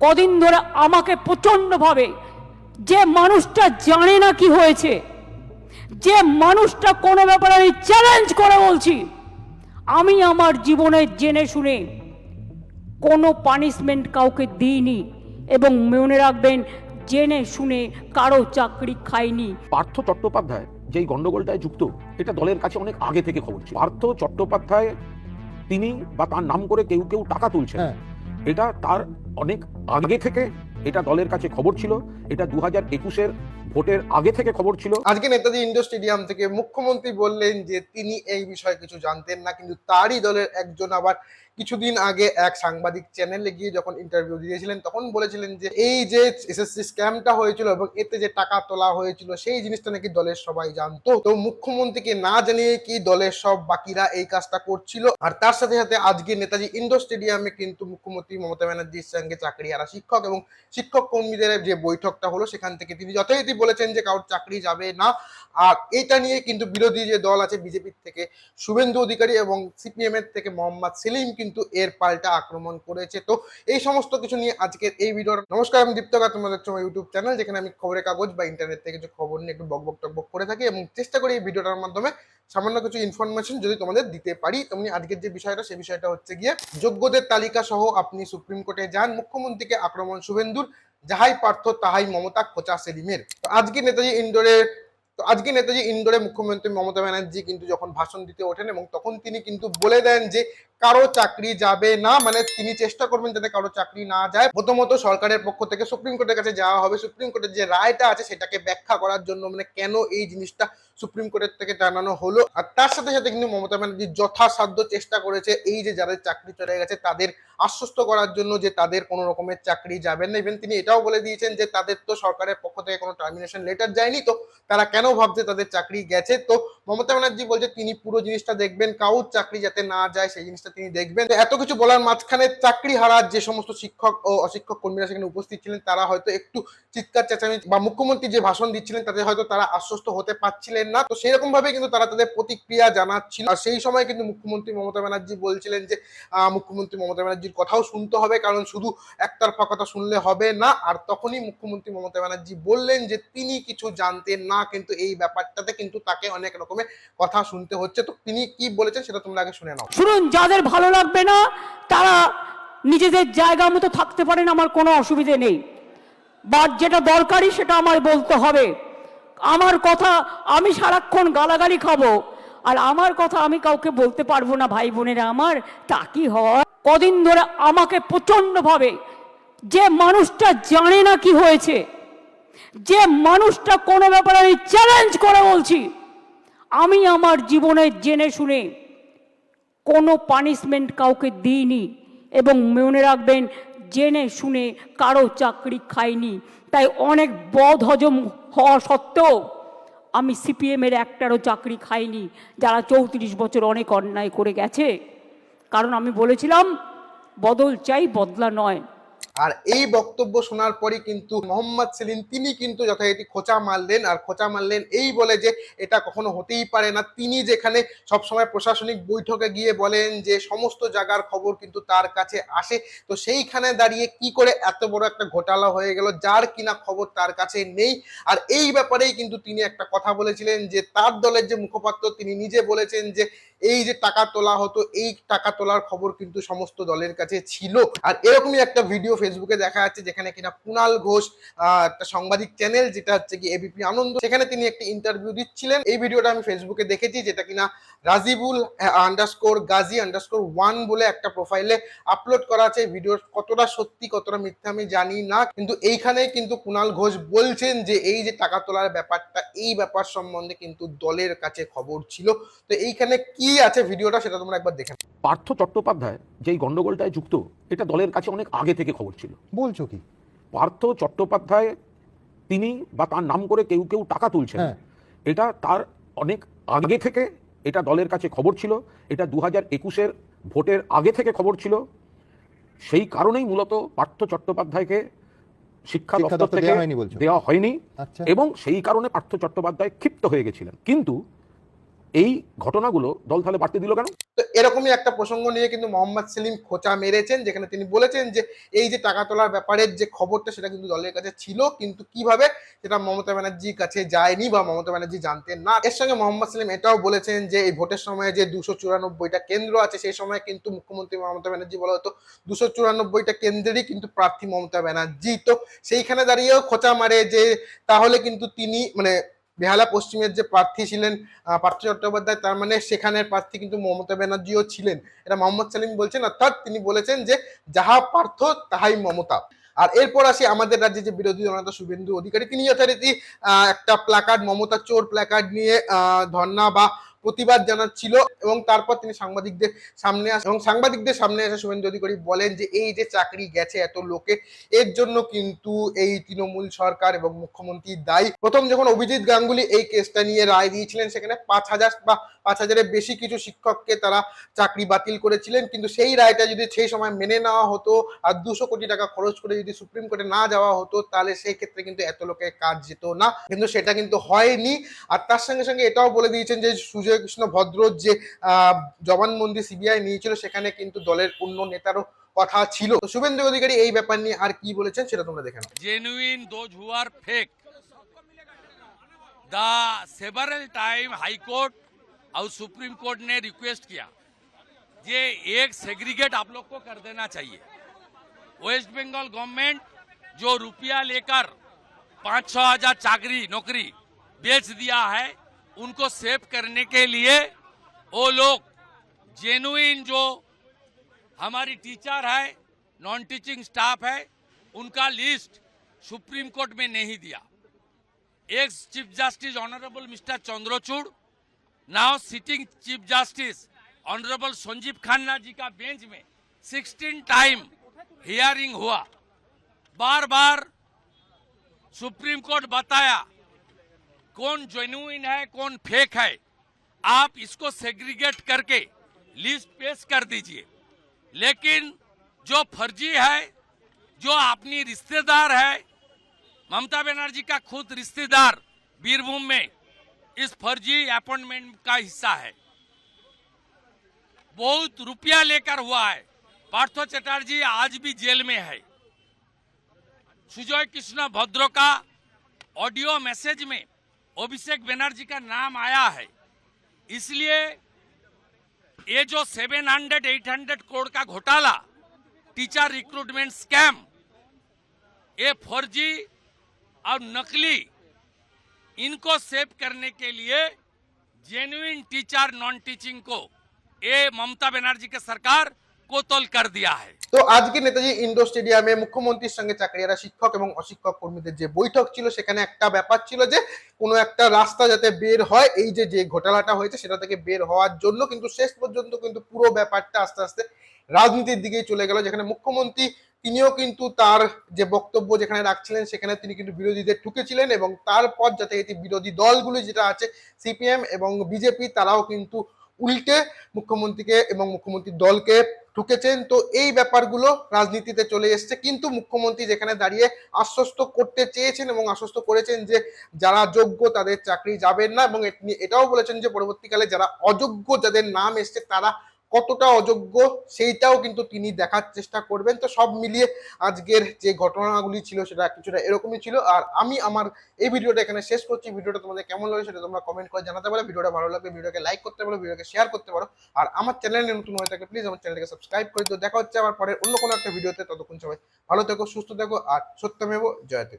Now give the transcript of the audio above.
কদিন ধরে আমাকে প্রচণ্ডভাবে যে মানুষটা জানে না কি হয়েছে যে মানুষটা কোনো ব্যাপারে আমি চ্যালেঞ্জ করে বলছি আমি আমার জীবনে জেনে শুনে কোনো পানিশমেন্ট কাউকে দিইনি এবং মনে রাখবেন জেনে শুনে কারও চাকরি খাইনি। পার্থ চট্টোপাধ্যায় যেই গন্ডগোলটায় যুক্ত এটা দলের কাছে অনেক আগে থেকে খবর ছিল। পার্থ চট্টোপাধ্যায় তিনি বা তার নাম করে কেউ কেউ টাকা তুলছেন। হ্যাঁ। এটা তার অনেক আগে থেকে এটা দলের কাছে খবর ছিল। এটা দু হাজার একুশের ভোটের আগে থেকে খবর ছিল। আজকে নেতাজি ইন্ডোর স্টেডিয়াম থেকে মুখ্যমন্ত্রী বললেন যে তিনি এই বিষয়ে কিছু জানতেন না, কিন্তু তারই দলের একজন আবার কিছুদিন আগে এক সাংবাদিক চ্যানেলে গিয়ে যখন ইন্টারভিউ দিয়েছিলেন, তখন বলেছিলেন যে এই যে এসএসসি স্ক্যামটা হয়েছিল এবং এতে যে টাকা তোলা হয়েছিল, সেই জিনিসটা নাকি দলের সবাই জানতো। তো মুখ্যমন্ত্রীকে না জানিয়ে কি দলের সব বাকিরা এই কাজটা করছিল? আর তার সাথে সাথে আজকে নেতাজি ইন্ডোর স্টেডিয়ামে কিন্তু মুখ্যমন্ত্রী মমতা ব্যানার্জির সঙ্গে চাকরি হারা শিক্ষক এবং শিক্ষক কর্মীদের যে বৈঠকটা হলো, সেখান থেকে তিনি যথারীতি বলেছেন যে কারোর চাকরি যাবে না। আর এটা নিয়ে কিন্তু বিরোধী যে দল আছে বিজেপির থেকে শুভেন্দু অধিকারী এবং সিপিএম এর থেকে মোহাম্মদ সেলিম কিন্তু এর পাল্টা আক্রমণ করেছে। তো এই সমস্ত কিছু নিয়ে আজকের এই ভিডিওর নমস্কার, আমি দীপ্তকা দেখছ আমার ইউটিউব চ্যানেল যেখানে আমি খবরের কাগজ বা ইন্টারনেট থেকে কিছু খবর নিয়ে একটু বকবক টকবক করে থাকি এবং চেষ্টা করি এই ভিডিওটার মাধ্যমে সামান্য কিছু ইনফরমেশন যদি তোমাদের দিতে পারি, তেমনি আজকের যে বিষয়টা সেই বিষয়টা হচ্ছে গিয়ে যোগ্যদের তালিকা সহ আপনি সুপ্রিম কোর্টে যান। মুখ্যমন্ত্রীকে আক্রমণ শুভেন্দুর যাহাই পার্থ তাহাই মমতা খোঁচা সেলিমের। আজকে নেতাজি ইন্ডোরে তো আজকে নেতাজি ইন্দোরে মুখ্যমন্ত্রী মমতা ব্যানার্জি কিন্তু যখন ভাষণ দিতে ওঠেন এবং তখন তিনি কিন্তু বলে দেন যে কারও চাকরি যাবে না মানে তিনি চেষ্টা করবেন যাতে কারও চাকরি না যায়। প্রথমত সরকারের পক্ষ থেকে সুপ্রিম কোর্টের কাছে যাওয়া হবে। সুপ্রিম কোর্টের যে রায়টা আছে সেটাকে ব্যাখ্যা করার জন্য মানে কেন এই জিনিসটা সুপ্রিম কোর্টের থেকে জানানো হলো। আর তার সাথে সাথে কিন্তু মমতা ব্যানার্জি যথাসাধ্য চেষ্টা করেছে এই যে যাদের চাকরি চলে গেছে তাদের আশ্বস্ত করার জন্য যে তাদের কোনো রকমের চাকরি যাবে না। ইভেন তিনি এটাও বলে দিয়েছেন যে তাদের তো সরকারের পক্ষ থেকে কোনো টার্মিনেশন লেটার যায়নি, তো তারা কেন ভাবছে তাদের চাকরি গেছে? তো মমতা ব্যানার্জি বলছে, তিনি পুরো জিনিসটা দেখবেন, কাউর চাকরি যাতে না যায়, সেই জিনিসটা তিনি দেখবেন। এত কিছু বলার মাঝখানে চাকরি হারার যে সমস্ত শিক্ষক ও অশিক্ষক কর্মীরা সেখানে উপস্থিত ছিলেন, তারা হয়তো একটু চিৎকার, চেঁচামেচি বা মুখ্যমন্ত্রী যে ভাষণ দিচ্ছিলেন, তাতে হয়তো তারা আশ্বস্ত হতে পারছিলেন না। তো সেরকম ভাবে কিন্তু তারা তাদের প্রতিক্রিয়া জানাচ্ছিল। আর সেই সময় কিন্তু মুখ্যমন্ত্রী মমতা ব্যানার্জি বলছিলেন যে মুখ্যমন্ত্রী মমতা ব্যানার্জির কথাও শুনতে হবে, কারণ শুধু একতরফা কথা শুনলে হবে না। আর তখনই মুখ্যমন্ত্রী মমতা ব্যানার্জি বললেন যে, তিনি কিছু জানতেন না, কিন্তু এই ব্যাপারটাতে কিন্তু তাকে অনেক রকমের কথা শুনতে হচ্ছে। তো তিনি কি বলেছেন সেটা তোমরা আগে শুনে নাও। শুনুন, যাদের ভালো লাগবে না, তারা নিজেদের জায়গা মতো থাকতে পারেন, আমার কোনো অসুবিধে নেই। বা যেটা দরকারি, সেটা আমার বলতে হবে। আমার কথা আমি সারাক্ষণ গালাগালি খাব, আর আমার কথা আমি কাউকে বলতে পারব না, ভাই বোনেরা আমার, তা কি হয়? কদিন ধরে আমাকে প্রচণ্ডভাবে, যে মানুষটা জানে না কি হয়েছে যে মানুষটা কোনো ব্যাপারে আমি চ্যালেঞ্জ করে বলছি, আমি আমার জীবনে জেনে শুনে কোনো পানিশমেন্ট কাউকে দিইনি এবং মনে রাখবেন, জেনে শুনে কারও চাকরি খাইনি। তাই অনেক বদ হজম হওয়া সত্ত্বেও আমি সিপিএমের একটারও চাকরি খাইনি, যারা চৌত্রিশ বছর অনেক অন্যায় করে গেছে। কারণ আমি বলেছিলাম, বদল চাই, বদলা নয়। আর এই বক্তব্য শোনার পরই কিন্তু মোহাম্মদ সেলিম, তিনি কিন্তু যথারীতি খোঁচা মারলেন আর খোঁচা মারলেন এই বলে যে এটা কখনো হতেই পারে না। তিনি যেখানে সবসময় প্রশাসনিক বৈঠকে গিয়ে বলেন যে সমস্ত জায়গার খবর কিন্তু তার কাছে আসে। তো সেইখানে দাঁড়িয়ে কি করে এত বড় একটা ঘোটালা হয়ে গেল, যার কিনা খবর তার কাছে নেই। আর এই ব্যাপারেই কিন্তু তিনি একটা কথা বলেছিলেন যে তার দলের যে মুখপাত্র, তিনি নিজে বলেছেন যে এই যে টাকা তোলা হতো, এই টাকা তোলার খবর কিন্তু সমস্ত দলের কাছে ছিল। আর এরকমই একটা ভিডিও ফেসবুকে দেখা যাচ্ছে, যেখানে কিনা কুনাল ঘোষ একটা সাংবাদিক চ্যানেল যেটা হচ্ছে কি এবিপি আনন্দ, সেখানে তিনি একটা ইন্টারভিউ দিচ্ছিলেন। এই ভিডিওটা আমি ফেসবুকে দেখেছি, যেটা কিনা Rajibul underscore Gazi underscore one বলে একটা প্রোফাইলে আপলোড করা আছে। ভিডিও কতটা সত্যি, কতটা মিথ্যা আমি জানি না, কিন্তু এইখানে কিন্তু কুনাল ঘোষ বলছেন যে, এই যে টাকা তোলার ব্যাপারটা, এই ব্যাপার সম্বন্ধে কিন্তু দলের কাছে খবর ছিল। তো এইখানে কি আছে ভিডিওটা সেটা তোমরা একবার দেখে পার্থ চট্টোপাধ্যায় যেই গন্ডগোলটায় যুক্ত এটা দলের কাছে অনেক আগে থেকে খবর ছিল। বলছো কি? পার্থ চট্টোপাধ্যায় তিনি বা তার নাম করে কেউ কেউ টাকা তুলছেন। হ্যাঁ। এটা তার অনেক আগে থেকে এটা দলের কাছে খবর ছিল। এটা দু হাজার একুশের ভোটের আগে থেকে খবর ছিল। সেই কারণেই মূলত পার্থ চট্টোপাধ্যায়কে শিক্ষা দপ্তর থেকে দেওয়া হয়নি দেওয়া হয়নি আচ্ছা। এবং সেই কারণে পার্থ চট্টোপাধ্যায় ক্ষিপ্ত হয়ে গেছিলেন। কিন্তু এই ঘটনাগুলো দল তাহলে বাড়তে দিল কেন? তো এরকমই একটা প্রসঙ্গ নিয়ে কিন্তু মোহাম্মদ সেলিম খোঁচা মেরেছেন, যেখানে তিনি বলেছেন যে এই যে টাকা তোলার ব্যাপারের যে খবরটা সেটা কিন্তু দলের কাছে ছিল, কিন্তু কীভাবে সেটা মমতা ব্যানার্জির কাছে যায়নি বা মমতা ব্যানার্জি জানতেন না। এর সঙ্গে মোহাম্মদ সেলিম এটাও বলেছেন যে এই ভোটের সময় যে দুশো চুরানব্বইটা কেন্দ্র আছে, সেই সময় কিন্তু মুখ্যমন্ত্রী মমতা ব্যানার্জি বলা হতো দুশো চুরানব্বইটা কেন্দ্রেরই কিন্তু প্রার্থী মমতা ব্যানার্জি। তো সেইখানে দাঁড়িয়েও খোঁচা মারে যে তাহলে কিন্তু তিনি মানে বেহালা পশ্চিমের যে প্রার্থী ছিলেন পার্থ চট্টোপাধ্যায়, তার মানে সেখানের প্রার্থী কিন্তু মমতা ব্যানার্জিও ছিলেন। এটা মোহাম্মদ সালিম বলছেন, অর্থাৎ তিনি বলেছেন যে, যাহা পার্থ তাহাই মমতা। আর এরপর আসি আমাদের রাজ্যে যে বিরোধী দলনেতা শুভেন্দু অধিকারী, তিনি যথারীতি একটা প্ল্যাকার্ড মমতা চোর প্ল্যাকার্ড নিয়ে ধর্না বা প্রতিবাদ জানাচ্ছিল এবং তারপর তিনি সাংবাদিকদের সামনে আসে এবং সাংবাদিকদের সামনে এসে শুভেন্দু অধিকারী বলেন যে এই যে চাকরি গেছে এত লোকে, এর জন্য কিন্তু এই তৃণমূল সরকার এবং মুখ্যমন্ত্রী দায়ী। প্রথম যখন অভিজিৎ গাঙ্গুলি এই কেসটা নিয়ে রায় দিয়েছিলেন, সেখানে পাঁচ হাজার বা পাঁচ হাজারের বেশি কিছু শিক্ষককে তারা চাকরি বাতিল করেছিলেন, কিন্তু সেই রায়টা যদি সেই সময় মেনে নেওয়া হতো আর দুশো কোটি টাকা খরচ করে যদি সুপ্রিম কোর্টে না যাওয়া হতো, তাহলে সেই ক্ষেত্রে কিন্তু এত লোকের কাজ যেত না। কিন্তু সেটা কিন্তু হয়নি। আর তার সঙ্গে সঙ্গে এটাও বলে দিয়েছেন যে সুজয় কৃষ্ণ ভদ্রর যে আহ, জবানবন্দি সিবিআই নিয়েছিল সেখানে কিন্তু দলের অন্য নেতারও কথা ছিল তো শুভেন্দু অধিকারী এই ব্যাপার নিয়ে আর কি বলেছেন সেটা তোমরা দেখে নাও genuine those who are fake the several time high court और सुप्रीम कोर्ट ने रिक्वेस्ट किया ये एक सेग्रीगेट आप लोग को कर देना चाहिए वेस्ट बंगाल गवर्नमेंट जो रुपया लेकर पाँच छः हजार चाकरी नौकरी बेच दिया है उनको सेव करने के लिए वो लोग जेनुइन जो हमारी टीचर है नॉन टीचिंग स्टाफ है, उनका लिस्ट सुप्रीम कोर्ट में नहीं दिया। Ex chief justice honourable mister Chandrachud now sitting chief justice honourable Sanjiv Khanna ji का बेंच में 16 टाइम हियरिंग हुआ। बार बार सुप्रीम कोर्ट बताया कौन जेन्युइन है, कौन फेक है, आप इसको सेग्रीगेट करके लिस्ट पेश कर दीजिए। लेकिन जो फर्जी है, जो अपनी रिश्तेदार है, ममता बनर्जी का खुद रिश्तेदार बीरभूम में, इस फर्जी अपॉइंटमेंट का हिस्सा है। बहुत रुपया लेकर हुआ है। पार्थो चटर्जी आज भी जेल में है। सुजय कृष्ण भद्रो का ऑडियो मैसेज में अभिषेक बनर्जी का नाम आया है। इसलिए ये जो 700 800 करोड़ का घोटाला, टीचर रिक्रूटमेंट स्कैम, ये फर्जी और नकली, इनको सेव करने के लिए जेन्युइन टीचर नॉन टीचिंग को, ये ममता बनर्जी की सरकार কোতল কর দিয়া হয় তো আজকে নেতাজি ইন্ডোর স্টেডিয়ামে মুখ্যমন্ত্রীর সঙ্গে চাকরিয়ারা শিক্ষক এবং অশিক্ষক কর্মীদের যে বৈঠক ছিল, সেখানে একটা ব্যাপার ছিল যে, কোনো একটা রাস্তা যাতে বের হয়, এই যে যে ঘোটালাটা হয়েছে, সেটা থেকে বের হওয়ার জন্য কিন্তু শেষ পর্যন্ত কিন্তু পুরো ব্যাপারটা আস্তে আস্তে রাজনীতির দিকেই চলে গেল। যেখানে মুখ্যমন্ত্রী, তিনিও কিন্তু তার যে বক্তব্য যেখানে রাখছিলেন, সেখানে তিনি কিন্তু বিরোধীদের ঠুকেছিলেন এবং তারপর যাতে এটি বিরোধী দলগুলি যেটা আছে, সিপিএম এবং বিজেপি, তারাও কিন্তু উল্টে মুখ্যমন্ত্রীকে এবং মুখ্যমন্ত্রীর দলকে ঢুকেছেন তো এই ব্যাপারগুলো রাজনীতিতে চলে এসছে। কিন্তু মুখ্যমন্ত্রী যেখানে দাঁড়িয়ে আশ্বস্ত করতে চেয়েছেন এবং আশ্বস্ত করেছেন যে যারা যোগ্য তাদের চাকরি যাবেন না এবং এটাও বলেছেন যে পরবর্তীকালে যারা অযোগ্য যাদের নাম এসছে তারা কতটা অযোগ্য সেইটাও কিন্তু তিনি দেখার চেষ্টা করবেন। তো সব মিলিয়ে আজকের যে ঘটনাগুলি ছিল সেটা কিছুটা এরকমই ছিল। আর আমি আমার এই ভিডিওটা এখানে শেষ করছি। ভিডিওটা তোমাদের কেমন লাগে সেটা তোমরা কমেন্ট করে জানাতে পারো। ভিডিওটা ভালো লাগবে ভিডিওকে লাইক করতে পারো, ভিডিওকে শেয়ার করতে পারো। আর আমার চ্যানেলে নতুন হয়ে থাকে প্লিজ আমার চ্যানেলকে সাবস্ক্রাইব করে দিও। দেখা হচ্ছে আবার পরে অন্য কোনো একটা ভিডিওতে। ততক্ষণ সবাই ভালো থেকো, সুস্থ থেকো। আর সত্যমেব জয়তে